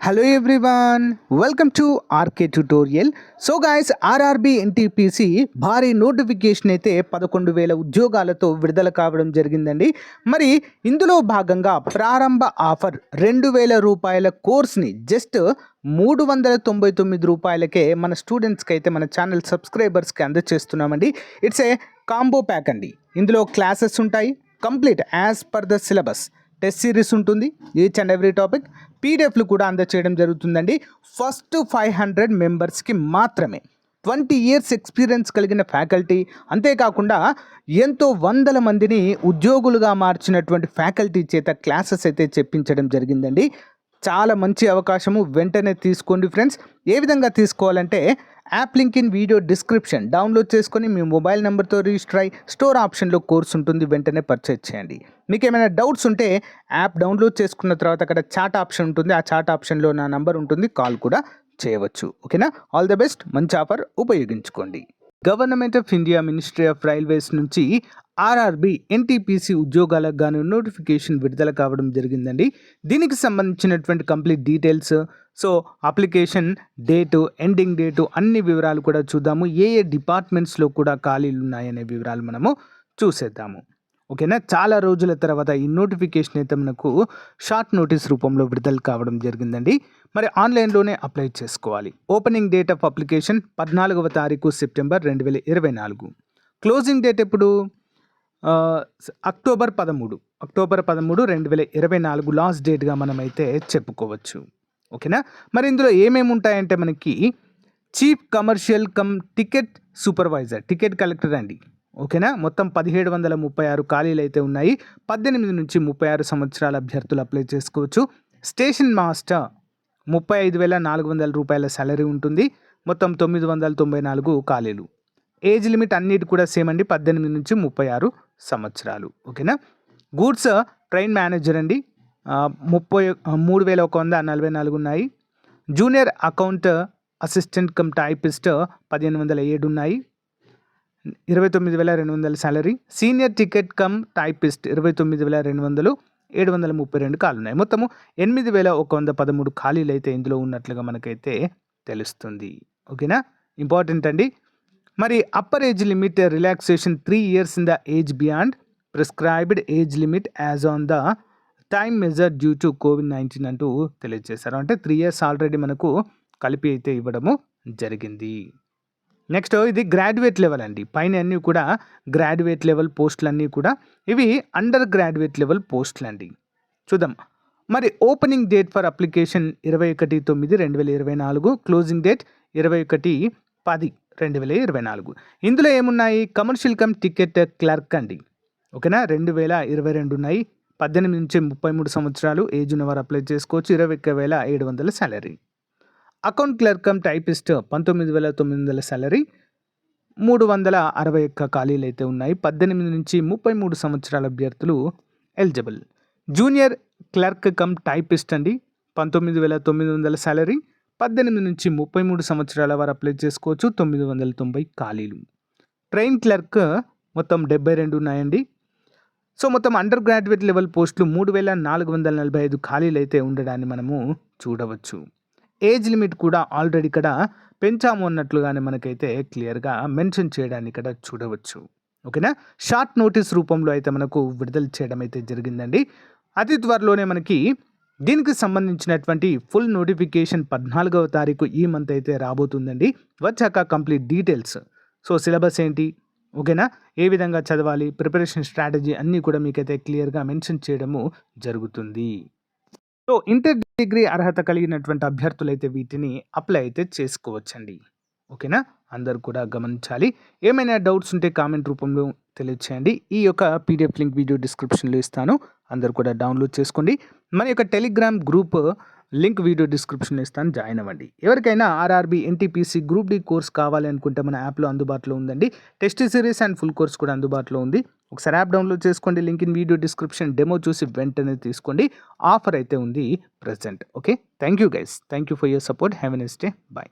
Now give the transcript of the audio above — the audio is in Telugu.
Hello everyone welcome to RK tutorial so guys RRB NTPC భారీ నోటిఫికేషన్ అయితే పదకొండు వేల ఉద్యోగాలతో విడుదల కావడం జరిగిందండి. మరి ఇందులో భాగంగా ప్రారంభ ఆఫర్ రెండు వేల రూపాయల కోర్స్ని జస్ట్ మూడు వందల తొంభై తొమ్మిది రూపాయలకే మన స్టూడెంట్స్కి అయితే మన ఛానల్ సబ్స్క్రైబర్స్కి అందజేస్తున్నామండి ఇట్స్ ఏ కాంబో ప్యాక్ అండి. ఇందులో క్లాసెస్ ఉంటాయి complete as per the syllabus test series ఉంటుంది ఈచ్ అండ్ ఎవ్రీ టాపిక్. పీడిఎఫ్లు కూడా అందచేయడం జరుగుతుందండి. ఫస్ట్ ఫైవ్ హండ్రెడ్ మెంబర్స్కి మాత్రమే. ట్వంటీ ఇయర్స్ ఎక్స్పీరియన్స్ కలిగిన ఫ్యాకల్టీ. అంతేకాకుండా ఎంతో వందల మందిని ఉద్యోగులుగా మార్చినటువంటి ఫ్యాకల్టీ చేత క్లాసెస్ అయితే చెప్పించడం జరిగిందండి. చాలా మంచి అవకాశము. వెంటనే తీసుకోండి ఫ్రెండ్స్. ఏ విధంగా తీసుకోవాలంటే app link in video description. Download చేసుకొని మీ మొబైల్ నెంబర్తో రిజిస్టర్ అయ్యి స్టోర్ ఆప్షన్లో కోర్స్ ఉంటుంది వెంటనే పర్చేజ్ చేయండి. మీకు ఏమైనా డౌట్స్ ఉంటే యాప్ డౌన్లోడ్ చేసుకున్న తర్వాత అక్కడ చాట్ ఆప్షన్ ఉంటుంది. ఆ చాట్ ఆప్షన్లో నా నంబర్ ఉంటుంది. కాల్ కూడా చేయవచ్చు. ఓకేనా? All the best. మంచి ఆఫర్ ఉపయోగించుకోండి. Government of India ministry of railways నుంచి ఆర్ఆర్బి ఎన్టీపీసీ ఉద్యోగాలకు గాను నోటిఫికేషన్ విడుదల కావడం జరిగిందండి. దీనికి సంబంధించినటువంటి complete details so application date ending date అన్ని వివరాలు కూడా చూద్దాము. ఏ ఏ డిపార్ట్మెంట్స్లో కూడా ఖాళీలు ఉన్నాయనే వివరాలు మనము చూసేద్దాము. ఓకేనా? చాలా రోజుల తర్వాత ఈ నోటిఫికేషన్ అయితే మనకు షార్ట్ నోటీస్ రూపంలో విడుదల కావడం జరిగిందండి. మరి ఆన్లైన్లోనే అప్లై చేసుకోవాలి. ఓపెనింగ్ డేట్ ఆఫ్ అప్లికేషన్ పద్నాలుగవ తారీఖు సెప్టెంబర్ రెండు వేల ఇరవై నాలుగు. క్లోజింగ్ డేట్ ఎప్పుడు? అక్టోబర్ పదమూడు. అక్టోబర్ పదమూడు రెండు వేల ఇరవై నాలుగు లాస్ట్ డేట్గా మనమైతే చెప్పుకోవచ్చు. ఓకేనా? మరి ఇందులో ఏమేమి ఉంటాయంటే మనకి chief commercial cum ticket supervisor ticket collector అండి. ఓకేనా? మొత్తం పదిహేడు వందల ముప్పై ఆరు ఖాళీలు అయితే ఉన్నాయి. పద్దెనిమిది నుంచి ముప్పై ఆరు సంవత్సరాల అభ్యర్థులు అప్లై చేసుకోవచ్చు. స్టేషన్ మాస్టర్ ముప్పై ఐదు వేల నాలుగు వందల రూపాయల సాలరీ ఉంటుంది. మొత్తం తొమ్మిది వందల తొంభై నాలుగు ఖాళీలు. ఏజ్ లిమిట్ అన్నిటి కూడా సేమ్ అండి. పద్దెనిమిది నుంచి ముప్పై ఆరు సంవత్సరాలు. ఓకేనా? గూడ్స్ ట్రైన్ మేనేజర్ అండి. ముప్పై మూడు వేల ఒక వంద నలభై నాలుగు ఉన్నాయి. Junior account assistant cum typist పదిహేను వందల ఏడు ఉన్నాయి. ఇరవై తొమ్మిది వేల రెండు వందల salary senior ticket cum typist ఇరవై తొమ్మిది వేల రెండు వందలు ఏడు వందల ముప్పై రెండు ఖాళీ ఉన్నాయి మొత్తము ఎనిమిది వేల ఒక వంద పదమూడు ఖాళీలు అయితే ఇందులో ఉన్నట్లుగా మనకైతే తెలుస్తుంది. ఓకేనా? ఇంపార్టెంట్ అండి. మరి upper age limit relaxation three years in the age beyond prescribed age limit as on the time measure due to covid nineteen అంటూ తెలియజేశారు. అంటే త్రీ ఇయర్స్ ఆల్రెడీ మనకు కలిపి అయితే ఇవ్వడము జరిగింది. నెక్స్ట్ ఇది గ్రాడ్యుయేట్ లెవెల్ అండి. పైన అన్నీ కూడా గ్రాడ్యుయేట్ లెవెల్ పోస్టులన్నీ కూడా ఇవి అండర్ గ్రాడ్యుయేట్ లెవెల్ పోస్టులు అండి చూద్దాం. మరి ఓపెనింగ్ డేట్ ఫర్ అప్లికేషన్ ఇరవై ఒకటి తొమ్మిది రెండు వేల ఇరవై నాలుగు క్లోజింగ్ డేట్ ఇరవై ఒకటి పది రెండు వేల ఇరవై నాలుగు. ఇందులో ఏమున్నాయి? కమర్షియల్ కమ్ టికెట్ క్లర్క్ అండి. ఓకేనా? రెండు వేల ఇరవై రెండు ఉన్నాయి. పద్దెనిమిది నుంచి ముప్పై మూడు సంవత్సరాలు ఏజ్ ఉన్నవారు అప్లై చేసుకోవచ్చు. ఇరవై ఒక్క వేల ఏడు వందల salary account clerk cum typist పంతొమ్మిది వేల తొమ్మిది వందల సాలరీ మూడు వందల అరవై ఒక్క ఖాళీలు అయితే ఉన్నాయి. పద్దెనిమిది నుంచి ముప్పై మూడు సంవత్సరాల అభ్యర్థులు eligible junior clerk cum typist అండి. పంతొమ్మిది వేల తొమ్మిది వందల సాలరీ పద్దెనిమిది నుంచి ముప్పై మూడు సంవత్సరాల వారు అప్లై చేసుకోవచ్చు. తొమ్మిది వందల తొంభై ఖాళీలు. ట్రైన్ క్లర్క్ మొత్తం డెబ్బై రెండు ఉన్నాయండి. సో మొత్తం అండర్ గ్రాడ్యుయేట్ లెవెల్ పోస్టులు మూడు వేల నాలుగు వందల నలభై ఐదు ఖాళీలు అయితే ఉండడాన్ని మనము చూడవచ్చు. ఏజ్ లిమిట్ కూడా ఆల్రెడీ ఇక్కడ పెంచాము అన్నట్లుగానే మనకైతే క్లియర్గా మెన్షన్ చేయడాన్ని ఇక్కడ చూడవచ్చు. ఓకేనా? షార్ట్ నోటీస్ రూపంలో అయితే మనకు విడుదల చేయడం అయితే జరిగిందండి. అతి త్వరలోనే మనకి దీనికి సంబంధించినటువంటి ఫుల్ నోటిఫికేషన్ పద్నాలుగవ తారీఖు ఈ మంత్ అయితే రాబోతుందండి. వచ్చాక కంప్లీట్ డీటెయిల్స్. సో సిలబస్ ఏంటి? ఓకేనా? ఏ విధంగా చదవాలి? ప్రిపరేషన్ స్ట్రాటజీ అన్నీ కూడా మీకైతే క్లియర్గా మెన్షన్ చేయడము జరుగుతుంది. సో ఇంటర్ డిగ్రీ అర్హత కలిగినటువంటి అభ్యర్థులు అయితే వీటిని అప్లై అయితే చేసుకోవచ్చండి. ఓకేనా? అందరు కూడా గమనించాలి. ఏమైనా డౌట్స్ ఉంటే కామెంట్ రూపంలో తెలియచేయండి. ఈ యొక్క పీడిఎఫ్ లింక్ వీడియో డిస్క్రిప్షన్లో ఇస్తాను. అందరు కూడా డౌన్లోడ్ చేసుకోండి. మన యొక్క టెలిగ్రామ్ గ్రూప్ లింక్ వీడియో డిస్క్రిప్షన్లో ఇస్తాను జాయిన్ అవ్వండి. ఎవరికైనా RRB NTPC group D course కావాలి అనుకుంటే మన యాప్లో అందుబాటులో ఉందండి. Test series and full course కూడా అందుబాటులో ఉంది. ఒకసారి యాప్ డౌన్లోడ్ చేసుకోండి link in video description demo చూసి వెంటనే తీసుకోండి. ఆఫర్ అయితే ఉంది present. Okay? Thank you guys. Thank you for your support. Have a nice day. Bye.